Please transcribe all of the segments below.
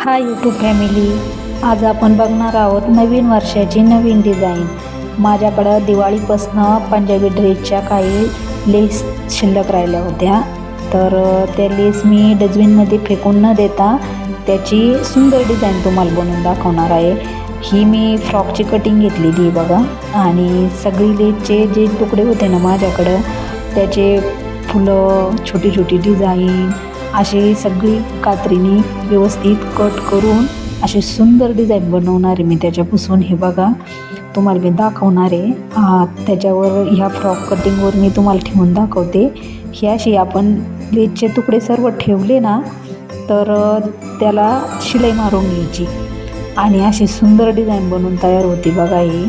हा YouTube family आज आपण बघणार आहोत नवीन वर्षाची नवीन डिझाईन माझ्याकडं दिवाळीपासनं पंजाबी ड्रेसच्या काही लेस शिल्लक राहिल्या होत्या. तर त्या लेस मी डस्टबिनमध्ये फेकून न देता त्याची सुंदर डिझाईन तुम्हाला बनवून दाखवणार आहे. ही मी फ्रॉकची कटिंग घेतलेली आहे बघा. आणि सगळी लेसचे जे तुकडे होते ना माझ्याकडं त्याचे फुलं छोटी छोटी डिझाईन अशी सगळी कात्रीने व्यवस्थित कट करून अशी सुंदर डिझाईन बनवणारे मी त्याच्यापासून. हे बघा तुम्हाला मी दाखवणार आहे. त्याच्यावर ह्या फ्रॉक कटिंगवर मी तुम्हाला ठेवून दाखवते. ही अशी आपण लेजचे तुकडे सर्व ठेवले ना तर त्याला शिलाई मारून घ्यायची. आणि अशी सुंदर डिझाईन बनवून तयार होती बघा ही.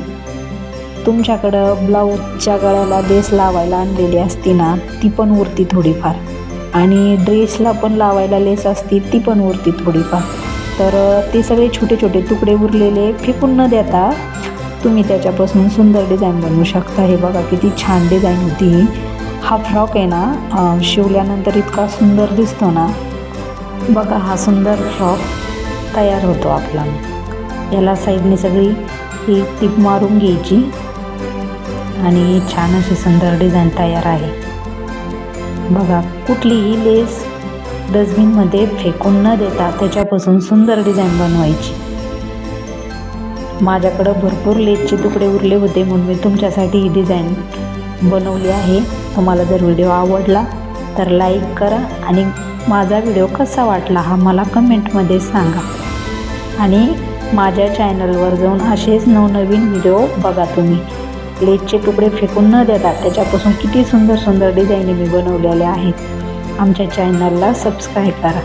तुमच्याकडं ब्लाऊजच्या गळ्याला लेस लावायला आणलेली असती ना ती पण उरती थोडीफार. आणि ड्रेसला पण लावायला लेस असते ती पण उरती थोडीफार. तर ते सगळे छोटे छोटे तुकडे उरलेले फेकून न देता तुम्ही त्याच्यापासून सुंदर डिझाईन बनवू शकता. हे बघा किती छान डिझाईन होती हा. फ्रॉक आहे ना शिवल्यानंतर इतका सुंदर दिसतो ना. बघा हा सुंदर फ्रॉक तयार होतो आपला. याला साईडने सगळी ही टीप मारून घ्यायची. आणि छान अशी सुंदर डिझाईन तयार आहे. बघा कुठलीही लेस डस्टबिनमध्ये फेकून न देता त्याच्यापासून सुंदर डिझाईन बनवायची. माझ्याकडं भरपूर लेसचे तुकडे उरले होते म्हणून मी तुमच्यासाठी ही डिझाईन बनवली आहे. तुम्हाला जर व्हिडिओ आवडला तर लाईक करा आणि माझा व्हिडिओ कसा वाटला हा मला कमेंटमध्ये सांगा. आणि माझ्या चॅनलवर जाऊन असेच नवनवीन व्हिडिओ बघा तुम्ही. लेसचे तुकडे फेकून न देता त्याच्यापासून किती सुंदर सुंदर डिझाईन मी बनवलेल्या आहेत. आमच्या चॅनलला सबस्क्राईब करा.